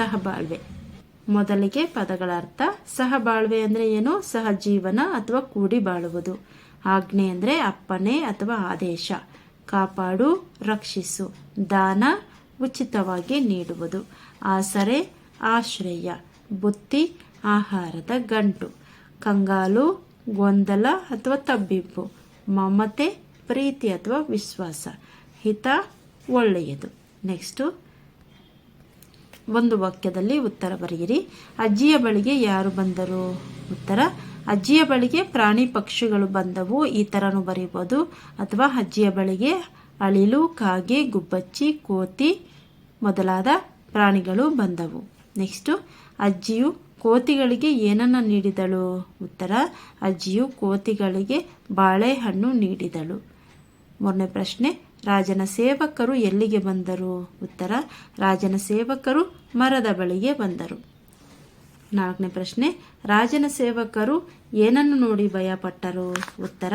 ಸಹಬಾಳ್ವೆ. ಮೊದಲಿಗೆ ಪದಗಳ ಅರ್ಥ ಸಹಬಾಳ್ವೆ ಅಂದರೆ ಏನು? ಸಹಜೀವನ ಅಥವಾ ಕೂಡಿ ಬಾಳುವುದು. ಆಜ್ಞೆ ಅಂದರೆ ಅಪ್ಪಣೆ ಅಥವಾ ಆದೇಶ. ಕಾಪಾಡು, ರಕ್ಷಿಸು. ದಾನ, ಉಚಿತವಾಗಿ ನೀಡುವುದು. ಆಸರೆ, ಆಶ್ರಯ. ಬುತ್ತಿ ಆಹಾರದ ಗಂಟು. ಕಂಗಾಲು, ಗೊಂದಲ ಅಥವಾ ತಬ್ಬಿಬ್ಬು. ಮಮತೆ, ಪ್ರೀತಿ ಅಥವಾ ವಿಶ್ವಾಸ. ಹಿತ ಒಳ್ಳೆಯದು. ನೆಕ್ಸ್ಟು ಒಂದು ವಾಕ್ಯದಲ್ಲಿ ಉತ್ತರ ಬರೆಯಿರಿ. ಅಜ್ಜಿಯ ಬಳಿಗೆ ಯಾರು ಬಂದರು? ಉತ್ತರ, ಅಜ್ಜಿಯ ಬಳಿಗೆ ಪ್ರಾಣಿ ಪಕ್ಷಿಗಳು ಬಂದವು, ಈ ಥರನೂ ಬರೀಬೋದು. ಅಥವಾ ಅಜ್ಜಿಯ ಬಳಿಗೆ ಅಳಿಲು, ಕಾಗೆ, ಗುಬ್ಬಚ್ಚಿ, ಕೋತಿ ಮೊದಲಾದ ಪ್ರಾಣಿಗಳು ಬಂದವು. ನೆಕ್ಸ್ಟು ಅಜ್ಜಿಯು ಕೋತಿಗಳಿಗೆ ಏನನ್ನ ನೀಡಿದಳು? ಉತ್ತರ, ಅಜ್ಜಿಯು ಕೋತಿಗಳಿಗೆ ಬಾಳೆಹಣ್ಣು ನೀಡಿದಳು. ಮೂರನೇ ಪ್ರಶ್ನೆ ರಾಜನ ಸೇವಕರು ಎಲ್ಲಿಗೆ ಬಂದರು? ಉತ್ತರ, ರಾಜನ ಸೇವಕರು ಮರದ ಬಳಿಗೆ ಬಂದರು. ನಾಲ್ಕನೇ ಪ್ರಶ್ನೆ, ರಾಜನ ಸೇವಕರು ಏನನ್ನು ನೋಡಿ ಭಯಪಟ್ಟರು? ಉತ್ತರ,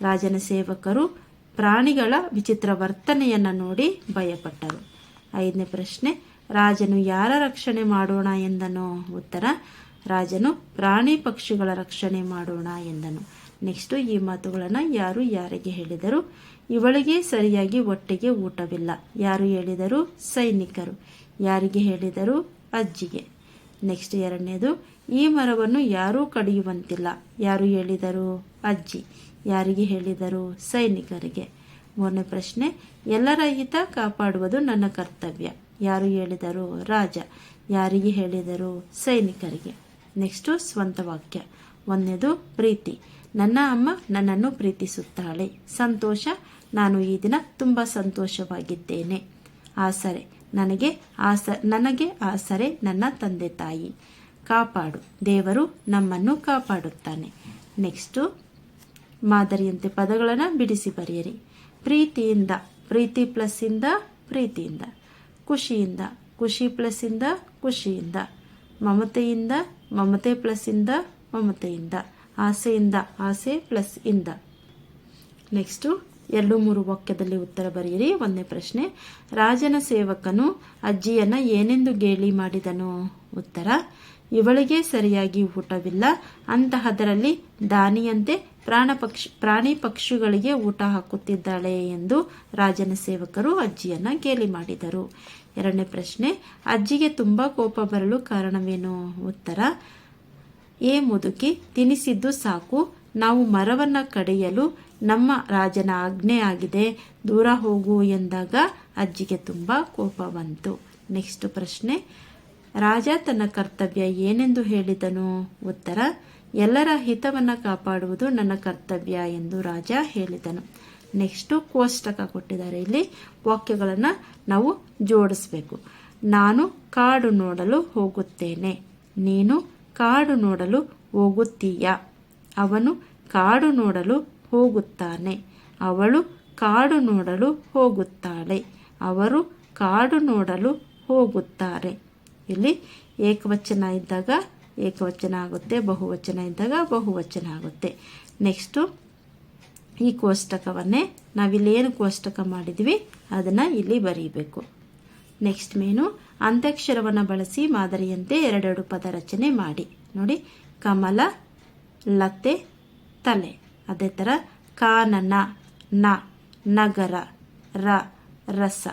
ರಾಜನ ಸೇವಕರು ಪ್ರಾಣಿಗಳ ವಿಚಿತ್ರ ವರ್ತನೆಯನ್ನು ನೋಡಿ ಭಯಪಟ್ಟರು. ಐದನೇ ಪ್ರಶ್ನೆ, ರಾಜನು ಯಾರ ರಕ್ಷಣೆ ಮಾಡೋಣ ಎಂದನು? ಉತ್ತರ, ರಾಜನು ಪ್ರಾಣಿ ಪಕ್ಷಿಗಳ ರಕ್ಷಣೆ ಮಾಡೋಣ ಎಂದನು. ನೆಕ್ಸ್ಟು ಈ ಮಾತುಗಳನ್ನು ಯಾರು ಯಾರಿಗೆ ಹೇಳಿದರು? ಇವಳಿಗೆ ಸರಿಯಾಗಿ ಒಟ್ಟಿಗೆ ಊಟವಿಲ್ಲ. ಯಾರು ಹೇಳಿದರು? ಸೈನಿಕರು. ಯಾರಿಗೆ ಹೇಳಿದರು? ಅಜ್ಜಿಗೆ. ನೆಕ್ಸ್ಟ್ ಎರಡನೇದು, ಈ ಮರವನ್ನು ಯಾರೂ ಕಡಿಯುವಂತಿಲ್ಲ. ಯಾರು ಹೇಳಿದರು? ಅಜ್ಜಿ. ಯಾರಿಗೆ ಹೇಳಿದರು? ಸೈನಿಕರಿಗೆ. ಮೂರನೇ ಪ್ರಶ್ನೆ, ಎಲ್ಲರ ಹಿತ ಕಾಪಾಡುವುದು ನನ್ನ ಕರ್ತವ್ಯ. ಯಾರು ಹೇಳಿದರು? ರಾಜ. ಯಾರಿಗೆ ಹೇಳಿದರು? ಸೈನಿಕರಿಗೆ. ನೆಕ್ಸ್ಟು ಸ್ವಂತ ವಾಕ್ಯ. ಒಂದನೇದು, ಪ್ರೀತಿ. ನನ್ನ ಅಮ್ಮ ನನ್ನನ್ನು ಪ್ರೀತಿಸುತ್ತಾಳೆ. ಸಂತೋಷ. ನಾನು ಈ ದಿನ ತುಂಬ ಸಂತೋಷವಾಗಿದ್ದೇನೆ. ಆಸರೆ. ನನಗೆ ಆಸ, ನನಗೆ ಆಸರೆ ನನ್ನ ತಂದೆ ತಾಯಿ. ಕಾಪಾಡು. ದೇವರು ನಮ್ಮನ್ನು ಕಾಪಾಡುತ್ತಾನೆ. ನೆಕ್ಸ್ಟು, ಮಾದರಿಯಂತೆ ಪದಗಳನ್ನು ಬಿಡಿಸಿ ಬರೆಯಿರಿ. ಪ್ರೀತಿಯಿಂದ, ಪ್ರೀತಿ ಪ್ಲಸ್ಸಿಂದ, ಪ್ರೀತಿಯಿಂದ. ಖುಷಿಯಿಂದ, ಖುಷಿ ಪ್ಲಸ್ಸಿಂದ, ಖುಷಿಯಿಂದ. ಮಮತೆಯಿಂದ, ಮಮತೆ ಪ್ಲಸ್ಸಿಂದ, ಮಮತೆಯಿಂದ. ಆಸೆಯಿಂದ, ಆಸೆ ಪ್ಲಸ್ ಇಂದ. ನೆಕ್ಸ್ಟು ಎರಡು ಮೂರು ವಾಕ್ಯದಲ್ಲಿ ಉತ್ತರ ಬರೆಯಿರಿ. ಒಂದನೇ ಪ್ರಶ್ನೆ, ರಾಜನ ಸೇವಕನು ಅಜ್ಜಿಯನ್ನ ಏನೆಂದು ಗೇಲಿ ಮಾಡಿದನು? ಉತ್ತರ, ಇವಳಿಗೆ ಸರಿಯಾಗಿ ಊಟವಿಲ್ಲ. ಅಂತಹದರಲ್ಲಿ ದಾನಿಯಂತೆ ಪ್ರಾಣ ಪಕ್ಷಿ, ಪ್ರಾಣಿ ಪಕ್ಷಿಗಳಿಗೆ ಊಟ ಹಾಕುತ್ತಿದ್ದಾಳೆ ಎಂದು ರಾಜನ ಸೇವಕರು ಅಜ್ಜಿಯನ್ನ ಗೇಲಿ ಮಾಡಿದರು. ಎರಡನೇ ಪ್ರಶ್ನೆ, ಅಜ್ಜಿಗೆ ತುಂಬಾ ಕೋಪ ಬರಲು ಕಾರಣವೇನು? ಉತ್ತರ ಏ ಮುದುಕಿ ತಿನಿಸಿದ್ದು ಸಾಕು. ನಾವು ಮರವನ್ನು ಕಡಿಯಲು ನಮ್ಮ ರಾಜನ ಆಜ್ಞೆ ಆಗಿದೆ ದೂರ ಹೋಗು ಎಂದಾಗ ಅಜ್ಜಿಗೆ ತುಂಬ ಕೋಪ ಬಂತು. ನೆಕ್ಸ್ಟ್ ಪ್ರಶ್ನೆ, ರಾಜ ತನ್ನ ಕರ್ತವ್ಯ ಏನೆಂದು ಹೇಳಿದನು? ಉತ್ತರ, ಎಲ್ಲರ ಹಿತವನ್ನು ಕಾಪಾಡುವುದು ನನ್ನ ಕರ್ತವ್ಯ ಎಂದು ರಾಜ ಹೇಳಿದನು. ನೆಕ್ಸ್ಟು ಕೋಷ್ಟಕ ಕೊಟ್ಟಿದ್ದಾರೆ. ಇಲ್ಲಿ ವಾಕ್ಯಗಳನ್ನು ನಾವು ಜೋಡಿಸ್ಬೇಕು. ನಾನು ಕಾಡು ನೋಡಲು ಹೋಗುತ್ತೇನೆ. ನೀನು ಕಾಡು ನೋಡಲು ಹೋಗುತ್ತೀಯಾ? ಅವನು ಕಾಡು ನೋಡಲು ಹೋಗುತ್ತಾನೆ. ಅವಳು ಕಾಡು ನೋಡಲು ಹೋಗುತ್ತಾಳೆ. ಅವರು ಕಾಡು ನೋಡಲು ಹೋಗುತ್ತಾರೆ. ಇಲ್ಲಿ ಏಕವಚನ ಇದ್ದಾಗ ಏಕವಚನ ಆಗುತ್ತೆ, ಬಹುವಚನ ಇದ್ದಾಗ ಬಹುವಚನ ಆಗುತ್ತೆ. ನೆಕ್ಸ್ಟು ಈ ಕೋಷ್ಟಕವನ್ನೇ ನಾವಿಲ್ಲಿ ಏನು ಕೋಷ್ಟಕ ಮಾಡಿದ್ವಿ, ಅದನ್ನು ಇಲ್ಲಿ ಬರೀಬೇಕು. ನೆಕ್ಸ್ಟ್ ಮೇನು ಅಂತ್ಯಕ್ಷರವನ್ನು ಬಳಸಿ ಮಾದರಿಯಂತೆ ಎರಡೆರಡು ಪದ ರಚನೆ ಮಾಡಿ. ನೋಡಿ, ಕಮಲ, ಲತೆ, ತಲೆ. ಅದೇ ಥರ ಕಾನನ, ನ, ನಗರ, ರ, ರಸ.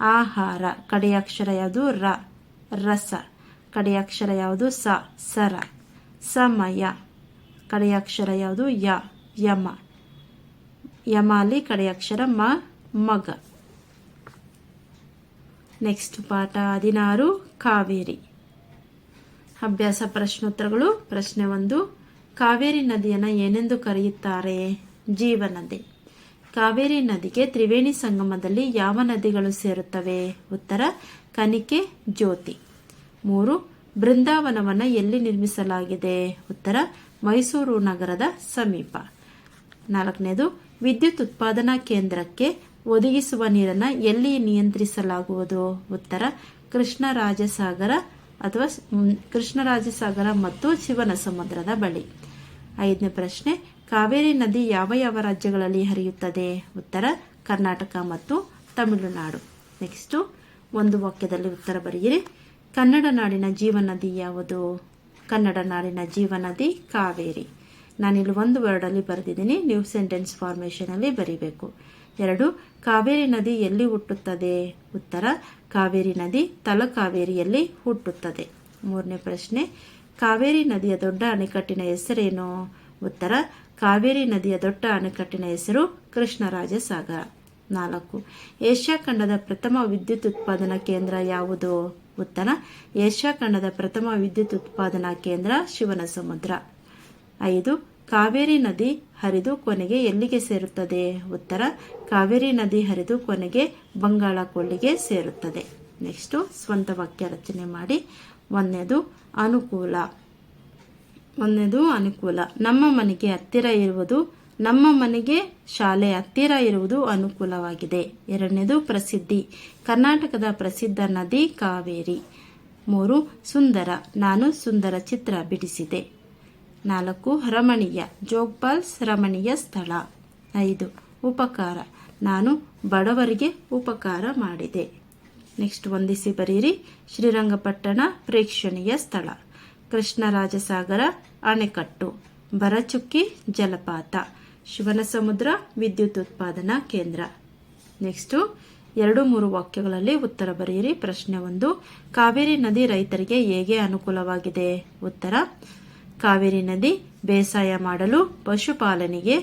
ಆಹಾರ ಕಡೆಯ ಅಕ್ಷರ ಯಾವುದು? ರ, ರಸ. ಕಡೆಯ ಅಕ್ಷರ ಯಾವುದು? ಸ, ಸರ. ಸಮಯ ಕಡೆಯ ಅಕ್ಷರ ಯಾವುದು? ಯ, ಯಮ. ಯಮಾಲಿ ಕಡೆಯ ಅಕ್ಷರ ಮ, ಮಗ. ನೆಕ್ಸ್ಟ್ ಪಾಠ ಹದಿನಾರು, ಕಾವೇರಿ. ಅಭ್ಯಾಸ ಪ್ರಶ್ನೋತ್ತರಗಳು. ಪ್ರಶ್ನೆ ಒಂದು, ಕಾವೇರಿ ನದಿಯನ್ನು ಏನೆಂದು ಕರೆಯುತ್ತಾರೆ? ಜೀವನದಿ ಕಾವೇರಿ ನದಿಗೆ ತ್ರಿವೇಣಿ ಸಂಗಮದಲ್ಲಿ ಯಾವ ನದಿಗಳು ಸೇರುತ್ತವೆ? ಉತ್ತರ, ಕನಿಕೆ, ಜ್ಯೋತಿ. ಮೂರು, ಬೃಂದಾವನವನ್ನು ಎಲ್ಲಿ ನಿರ್ಮಿಸಲಾಗಿದೆ? ಉತ್ತರ, ಮೈಸೂರು ನಗರದ ಸಮೀಪ. ನಾಲ್ಕನೇದು, ವಿದ್ಯುತ್ ಉತ್ಪಾದನಾ ಕೇಂದ್ರಕ್ಕೆ ಒದಗಿಸುವ ನೀರನ್ನು ಎಲ್ಲಿ ನಿಯಂತ್ರಿಸಲಾಗುವುದು? ಉತ್ತರ ಕೃಷ್ಣರಾಜಸಾಗರ ಅಥವಾ ಕೃಷ್ಣರಾಜಸಾಗರ ಮತ್ತು ಶಿವನ ಸಮುದ್ರದ ಬಳಿ. ಐದನೇ ಪ್ರಶ್ನೆ, ಕಾವೇರಿ ನದಿ ಯಾವ ಯಾವ ರಾಜ್ಯಗಳಲ್ಲಿ ಹರಿಯುತ್ತದೆ? ಉತ್ತರ, ಕರ್ನಾಟಕ ಮತ್ತು ತಮಿಳುನಾಡು. ನೆಕ್ಸ್ಟು ಒಂದು ವಾಕ್ಯದಲ್ಲಿ ಉತ್ತರ ಬರೆಯಿರಿ. ಕನ್ನಡ ನಾಡಿನ ಜೀವನದಿ ಯಾವುದು? ಕನ್ನಡ ನಾಡಿನ ಜೀವನದಿ ಕಾವೇರಿ. ನಾನಿಲ್ಲಿ ಒಂದು ವರ್ಡಲ್ಲಿ ಬರೆದಿದ್ದೀನಿ. ನೀವು ಸೆಂಟೆನ್ಸ್ ಫಾರ್ಮೇಷನಲ್ಲಿ ಬರೀಬೇಕು. ಎರಡು, ಕಾವೇರಿ ನದಿ ಎಲ್ಲಿ ಹುಟ್ಟುತ್ತದೆ? ಉತ್ತರ, ಕಾವೇರಿ ನದಿ ತಲಕಾವೇರಿಯಲ್ಲಿ ಹುಟ್ಟುತ್ತದೆ. ಮೂರನೇ ಪ್ರಶ್ನೆ, ಕಾವೇರಿ ನದಿಯ ದೊಡ್ಡ ಅಣೆಕಟ್ಟಿನ ಹೆಸರೇನು? ಉತ್ತರ, ಕಾವೇರಿ ನದಿಯ ದೊಡ್ಡ ಅಣೆಕಟ್ಟಿನ ಹೆಸರು ಕೃಷ್ಣರಾಜ ಸಾಗರ ನಾಲ್ಕು, ಏಷ್ಯಾ ಖಂಡದ ಪ್ರಥಮ ವಿದ್ಯುತ್ ಉತ್ಪಾದನಾ ಕೇಂದ್ರ ಯಾವುದು? ಉತ್ತರ, ಏಷ್ಯಾ ಖಂಡದ ಪ್ರಥಮ ವಿದ್ಯುತ್ ಉತ್ಪಾದನಾ ಕೇಂದ್ರ ಶಿವನ ಸಮುದ್ರ ಐದು ಕಾವೇರಿ ನದಿ ಹರಿದು ಕೊನೆಗೆ ಎಲ್ಲಿಗೆ ಸೇರುತ್ತದೆ? ಉತ್ತರ, ಕಾವೇರಿ ನದಿ ಹರಿದು ಕೊನೆಗೆ ಬಂಗಾಳ ಕೊಳ್ಳಿಗೆ ಸೇರುತ್ತದೆ. ನೆಕ್ಸ್ಟು ಸ್ವಂತ ವಾಕ್ಯ ರಚನೆ ಮಾಡಿ. ಒಂದನೇದು, ಅನುಕೂಲ. ಒಂದನೇದು, ಅನುಕೂಲ. ನಮ್ಮ ಮನೆಗೆ ಹತ್ತಿರ ಇರುವುದು, ನಮ್ಮ ಮನೆಗೆ ಶಾಲೆ ಹತ್ತಿರ ಇರುವುದು ಅನುಕೂಲವಾಗಿದೆ. ಎರಡನೇದು, ಪ್ರಸಿದ್ಧಿ. ಕರ್ನಾಟಕದ ಪ್ರಸಿದ್ಧ ನದಿ ಕಾವೇರಿ. ಮೂರು, ಸುಂದರ. ನಾನು ಸುಂದರ ಚಿತ್ರ ಬಿಡಿಸಿದೆ. ನಾಲ್ಕು, ರಮಣೀಯ ಜೋಗ್ಬಾಲ್ಸ್ ರಮಣೀಯ ಸ್ಥಳ. ಐದು, ಉಪಕಾರ. ನಾನು ಬಡವರಿಗೆ ಉಪಕಾರ ಮಾಡಿದೆ. ನೆಕ್ಸ್ಟ್ ಹೊಂದಿಸಿ ಬರೀರಿ. ಶ್ರೀರಂಗಪಟ್ಟಣ ಪ್ರೇಕ್ಷಣೀಯ ಸ್ಥಳ. ಕೃಷ್ಣರಾಜಸಾಗರ, ಅಣೆಕಟ್ಟು. ಬರಚುಕ್ಕಿ, ಜಲಪಾತ. ಶಿವನ ಸಮುದ್ರ ವಿದ್ಯುತ್ ಉತ್ಪಾದನಾ ಕೇಂದ್ರ. ನೆಕ್ಸ್ಟು, ಎರಡು ಮೂರು ವಾಕ್ಯಗಳಲ್ಲಿ ಉತ್ತರ ಬರೆಯಿರಿ. ಪ್ರಶ್ನೆ ಒಂದು, ಕಾವೇರಿ ನದಿ ರೈತರಿಗೆ ಹೇಗೆ ಅನುಕೂಲವಾಗಿದೆ? ಉತ್ತರ ಕಾವೇರಿ ನದಿ ಬೇಸಾಯ ಮಾಡಲು ಪಶುಪಾಲನೆಗೆ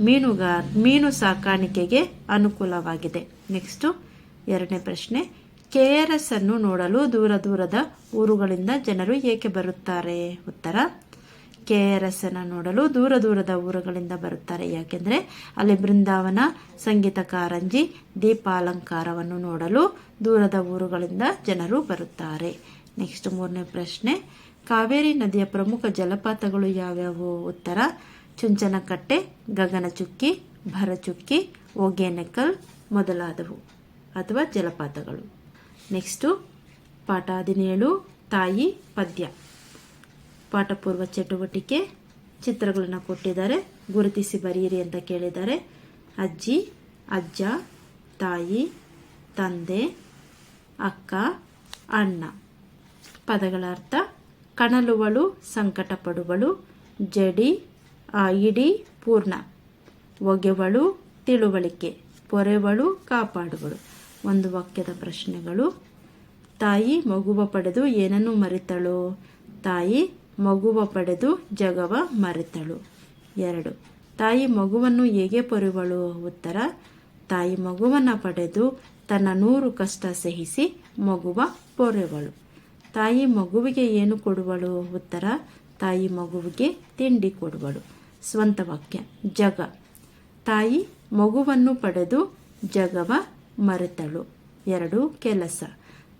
ಮೀನುಗಾರ ಮೀನು ಸಾಕಾಣಿಕೆಗೆ ಅನುಕೂಲವಾಗಿದೆ. ನೆಕ್ಸ್ಟು ಎರಡನೇ ಪ್ರಶ್ನೆ. ಕೆ ಆರ್ ಎಸ್ ಅನ್ನು ನೋಡಲು ದೂರ ದೂರದ ಊರುಗಳಿಂದ ಜನರು ಏಕೆ ಬರುತ್ತಾರೆ? ಉತ್ತರ. ಕೆ ಆರ್ ಎಸ್ ಅನ್ನು ನೋಡಲು ದೂರ ದೂರದ ಊರುಗಳಿಂದ ಬರುತ್ತಾರೆ. ಯಾಕೆಂದರೆ ಅಲ್ಲಿ ಬೃಂದಾವನ, ಸಂಗೀತ ಕಾರಂಜಿ, ದೀಪಾಲಂಕಾರವನ್ನು ನೋಡಲು ದೂರದ ಊರುಗಳಿಂದ ಜನರು ಬರುತ್ತಾರೆ. ನೆಕ್ಸ್ಟ್ ಮೂರನೇ ಪ್ರಶ್ನೆ. ಕಾವೇರಿ ನದಿಯ ಪ್ರಮುಖ ಜಲಪಾತಗಳು ಯಾವ್ಯಾವು? ಉತ್ತರ, ಚುಂಚನಕಟ್ಟೆ, ಗಗನಚುಕ್ಕಿ, ಭರಚುಕ್ಕಿ ಒಗೆನೆಕಲ್ ಮೊದಲಾದವು ಅಥವಾ ಜಲಪಾತಗಳು. ನೆಕ್ಸ್ಟು ಪಾಠ ಹದಿನೇಳು, ತಾಯಿ ಪದ್ಯ. ಪಾಠಪೂರ್ವ ಚಟುವಟಿಕೆ. ಚಿತ್ರಗಳನ್ನು ಕೊಟ್ಟಿದ್ದಾರೆ. ಗುರುತಿಸಿ ಬರೆಯಿರಿ ಅಂತ ಕೇಳಿದ್ದಾರೆ. ಅಜ್ಜಿ, ಅಜ್ಜ, ತಾಯಿ, ತಂದೆ, ಅಕ್ಕ, ಅಣ್ಣ. ಪದಗಳ ಅರ್ಥ ಕಣಲುವಳು, ಸಂಕಟಪಡುವಳು, ಜಡಿ ಇಡೀ ಪೂರ್ಣ. ಒಗೆವಳು, ತಿಳುವಳಿಕೆ. ಪೊರೆವಳು, ಕಾಪಾಡುವಳು. ಒಂದು ವಾಕ್ಯದ ಪ್ರಶ್ನೆಗಳು. ತಾಯಿ ಮಗುವ ಪಡೆದು ಏನನ್ನು ಮರೆತಳು? ತಾಯಿ ಮಗುವ ಪಡೆದು ಜಗವ ಮರೆತಳು. ಎರಡು. ತಾಯಿ ಮಗುವನ್ನು ಹೇಗೆ ಪೊರೆವಳು? ಉತ್ತರ. ತಾಯಿ ಮಗುವನ್ನು ಪಡೆದು ತನ್ನ ನೂರು ಕಷ್ಟ ಸಹಿಸಿ ಮಗುವ ಪೊರೆವಳು. ತಾಯಿ ಮಗುವಿಗೆ ಏನು ಕೊಡುವಳು ಉತ್ತರ, ತಾಯಿ ಮಗುವಿಗೆ ತಿಂಡಿ ಕೊಡುವಳು. ಸ್ವಂತ ವಾಕ್ಯ, ಜಗ. ತಾಯಿ ಮಗುವನ್ನು ಪಡೆದು ಜಗವ ಮರೆತಳು. ಎರಡು, ಕೆಲಸ.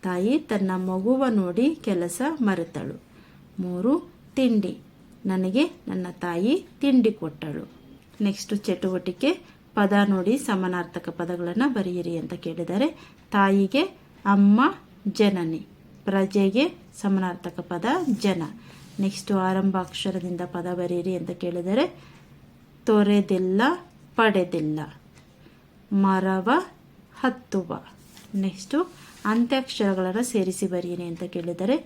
ತಾಯಿ ತನ್ನ ಮಗುವ ನೋಡಿ ಕೆಲಸ ಮರೆತಳು. ಮೂರು, ತಿಂಡಿ. ನನಗೆ ನನ್ನ ತಾಯಿ ತಿಂಡಿ ಕೊಟ್ಟಳು. ನೆಕ್ಸ್ಟ್ ಚಟುವಟಿಕೆ, ಪದ ನೋಡಿ ಸಮಾನಾರ್ಥಕ ಪದಗಳನ್ನು ಬರೆಯಿರಿ ಅಂತ ಕೇಳಿದರೆ, ತಾಯಿಗೆ ಅಮ್ಮ, ಜನನಿ. ಪ್ರಜೆಗೆ ಸಮನಾರ್ಥಕ ಪದ ಜನ. ನೆಕ್ಸ್ಟು ಆರಂಭ ಅಕ್ಷರದಿಂದ ಪದ ಬರೆಯಿರಿ ಅಂತ ಕೇಳಿದರೆ, ತೊರೆದಿಲ್ಲ, ಪಡೆದಿಲ್ಲ. ಮರವ, ಹತ್ತುವ. ನೆಕ್ಸ್ಟು ಅಂತ್ಯಾಕ್ಷರಗಳನ್ನು ಸೇರಿಸಿ ಬರೆಯಿರಿ ಅಂತ ಕೇಳಿದರೆ,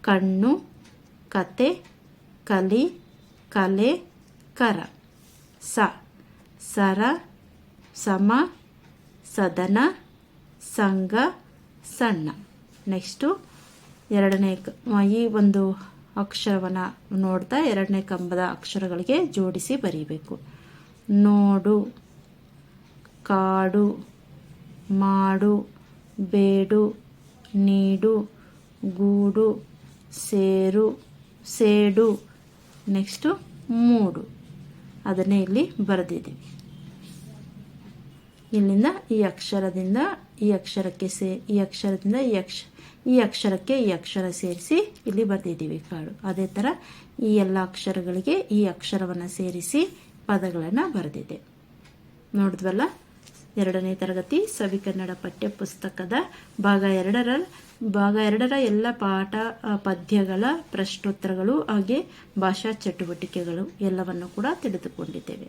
ಕಣ್ಣು, ಕತೆ, ಕಲಿ, ಕಲೆ, ಕರ. ಸ. ಸರ, ಸಮ, ಸದನ, ಸಂಘ, ಸಣ್ಣ. ನೆಕ್ಸ್ಟು ಎರಡನೇ ಈ ಒಂದು ಅಕ್ಷರವನ್ನು ನೋಡ್ತಾ ಎರಡನೇ ಕಂಬದ ಅಕ್ಷರಗಳಿಗೆ ಜೋಡಿಸಿ ಬರೀಬೇಕು. ನೋಡು, ಕಾಡು, ಮಾಡು, ಬೇಡು, ನೀಡು, ಗೂಡು, ಸೇರು, ಸೇಡು, ನೆಕ್ಸ್ಟು ಮೂಡು. ಅದನ್ನೇ ಇಲ್ಲಿ ಬರೆದಿದ್ದೀವಿ. ಇಲ್ಲಿಂದ ಈ ಅಕ್ಷರದಿಂದ ಈ ಅಕ್ಷರಕ್ಕೆ ಸೇ ಈ ಅಕ್ಷರದಿಂದ ಈ ಅಕ್ಷ ಈ ಅಕ್ಷರಕ್ಕೆ ಈ ಅಕ್ಷರ ಸೇರಿಸಿ ಇಲ್ಲಿ ಬರೆದಿದ್ದೀವಿ ಕಾಡು ಅದೇ ಥರ ಈ ಎಲ್ಲ ಅಕ್ಷರಗಳಿಗೆ ಈ ಅಕ್ಷರವನ್ನು ಸೇರಿಸಿ ಪದಗಳನ್ನು ಬರೆದಿದೆ. ನೋಡಿದ್ವಲ್ಲ? ಎರಡನೇ ತರಗತಿ ಸವಿ ಕನ್ನಡ ಪಠ್ಯ ಪುಸ್ತಕದ ಭಾಗ ಎರಡರ ಭಾಗ ಎರಡರ ಎಲ್ಲ ಪಾಠ ಪದ್ಯಗಳ ಪ್ರಶ್ನೋತ್ತರಗಳು ಹಾಗೆ ಭಾಷಾ ಚಟುವಟಿಕೆಗಳು ಎಲ್ಲವನ್ನು ಕೂಡ ತಿಳಿದುಕೊಂಡಿದ್ದೇವೆ.